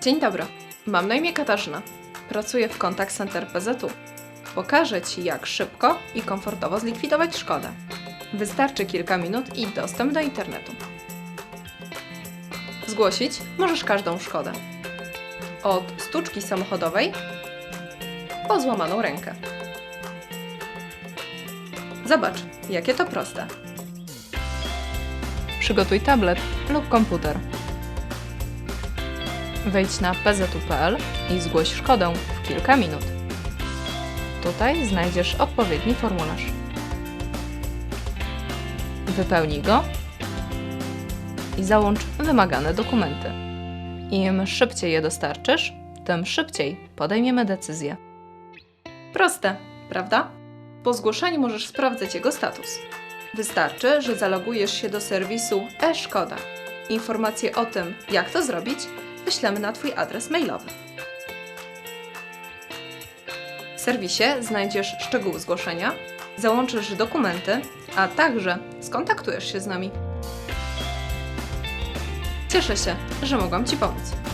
Dzień dobry, mam na imię Katarzyna. Pracuję w Contact Center PZU. Pokażę Ci, jak szybko i komfortowo zlikwidować szkodę. Wystarczy kilka minut i dostęp do internetu. Zgłosić możesz każdą szkodę. Od stuczki samochodowej po złamaną rękę. Zobacz, jakie to proste. Przygotuj tablet lub komputer. Wejdź na pzu.pl i zgłoś szkodę w kilka minut. Tutaj znajdziesz odpowiedni formularz. Wypełnij go i załącz wymagane dokumenty. Im szybciej je dostarczysz, tym szybciej podejmiemy decyzję. Proste, prawda? Po zgłoszeniu możesz sprawdzać jego status. Wystarczy, że zalogujesz się do serwisu e-szkoda. Informacje o tym, jak to zrobić, wyślemy na Twój adres mailowy. W serwisie znajdziesz szczegóły zgłoszenia, załączysz dokumenty, a także skontaktujesz się z nami. Cieszę się, że mogłam Ci pomóc.